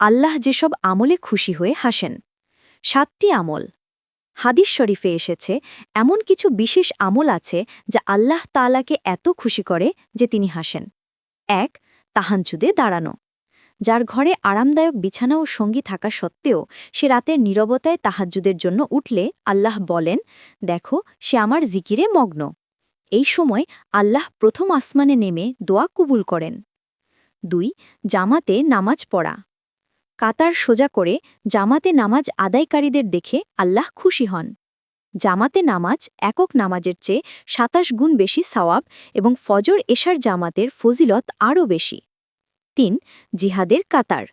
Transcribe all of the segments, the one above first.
আল্লাহ যেসব আমলে খুশি হয়ে হাসেন, সাতটি আমল। হাদিস শরীফে এসেছে, এমন কিছু বিশেষ আমল আছে যা আল্লাহ তাআলাকে এত খুশি করে যে তিনি হাসেন। এক তাহাঞ্জুদে দাঁড়ানো। যার ঘরে আরামদায়ক বিছানা ও সঙ্গী থাকা সত্ত্বেও সে রাতের নীরবতায় তাহাজ্জুদের জন্য উঠলে আল্লাহ বলেন, দেখো, সে আমার জিকিরে মগ্ন। এই সময় আল্লাহ প্রথম আসমানে নেমে দোয়া কবুল করেন। দুই, জামাতে নামাজ পড়া। কাতার সোজা করে জামাতে নামাজ আদায়কারীদের দেখে আল্লাহ খুশি হন। জামাতে নামাজ একক নামাজের চেয়ে সাতাশ গুণ বেশি সওয়াব এবং ফজর এশার জামাতের ফজিলত আরও বেশি। তিন, জিহাদের কাতার।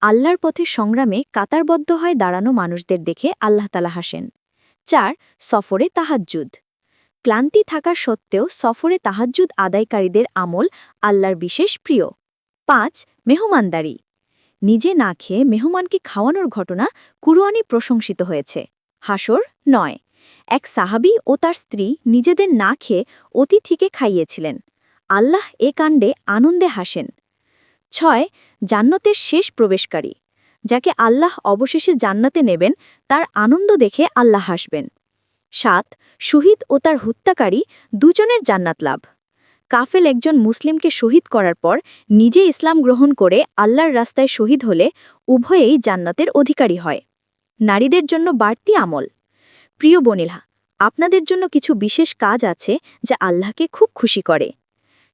আল্লাহর পথে সংগ্রামে কাতারবদ্ধ হয় দাঁড়ানো মানুষদের দেখে আল্লাহ তালা হাসেন। চার, সফরে তাহাজ্জুদ। ক্লান্তি থাকার সত্ত্বেও সফরে তাহাজ্জুদ আদায়কারীদের আমল আল্লাহর বিশেষ প্রিয়। পাঁচ, মেহমানদারি। নিজে না খেয়ে মেহমানকে খাওয়ানোর ঘটনা কুরআনি প্রশংসিত হয়েছে। হাসর নয়, এক সাহাবী ও তার স্ত্রী নিজেদের না খেয়ে অতিথিকে খাইয়েছিলেন। আল্লাহ এ কাণ্ডে আনন্দে হাসেন। ছয়, জান্নাতের শেষ প্রবেশকারী, যাকে আল্লাহ অবশেষে জান্নাতে নেবেন, তার আনন্দ দেখে আল্লাহ হাসবেন। সাত, শহীদ ও তার হত্যাকারী দুজনের জান্নাত লাভ। কাফেল একজন মুসলিমকে শহীদ করার পর নিজে ইসলাম গ্রহণ করে আল্লাহর রাস্তায় শহীদ হলে উভয়েই জান্নাতের অধিকারী হয়। নারীদের জন্য বাড়তি আমল। প্রিয় বনিলা আপনাদের জন্য কিছু বিশেষ কাজ আছে যা আল্লাহকে খুব খুশি করে।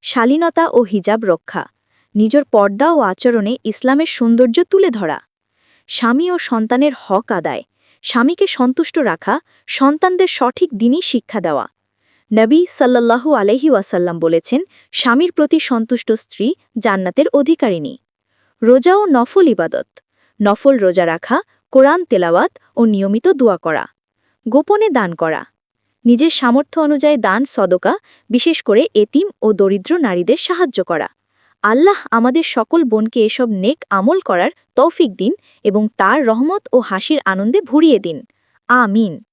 শালীনতা ও হিজাব রক্ষা, নিজের পর্দা ও আচরণে ইসলামের সৌন্দর্য তুলে ধরা, স্বামী ও সন্তানের হক আদায়, স্বামীকে সন্তুষ্ট রাখা, সন্তানদের সঠিক দিনই শিক্ষা দেওয়া। নবী সাল্লাল্লাহু আলহি ওয়াসাল্লাম বলেছেন, স্বামীর প্রতি সন্তুষ্ট স্ত্রী জান্নাতের অধিকারিণী। রোজা ও নফল ইবাদত। নফল রোজা রাখা, কোরআন তেলাওয়াত ও নিয়মিত দোয়া করা। গোপনে দান করা। নিজের সামর্থ্য অনুযায়ী দান সদকা, বিশেষ করে এতিম ও দরিদ্র নারীদের সাহায্য করা। আল্লাহ আমাদের সকল বোনকে এসব নেক আমল করার তৌফিক দিন এবং তার রহমত ও হাসির আনন্দে ভরিয়ে দিন। আমিন।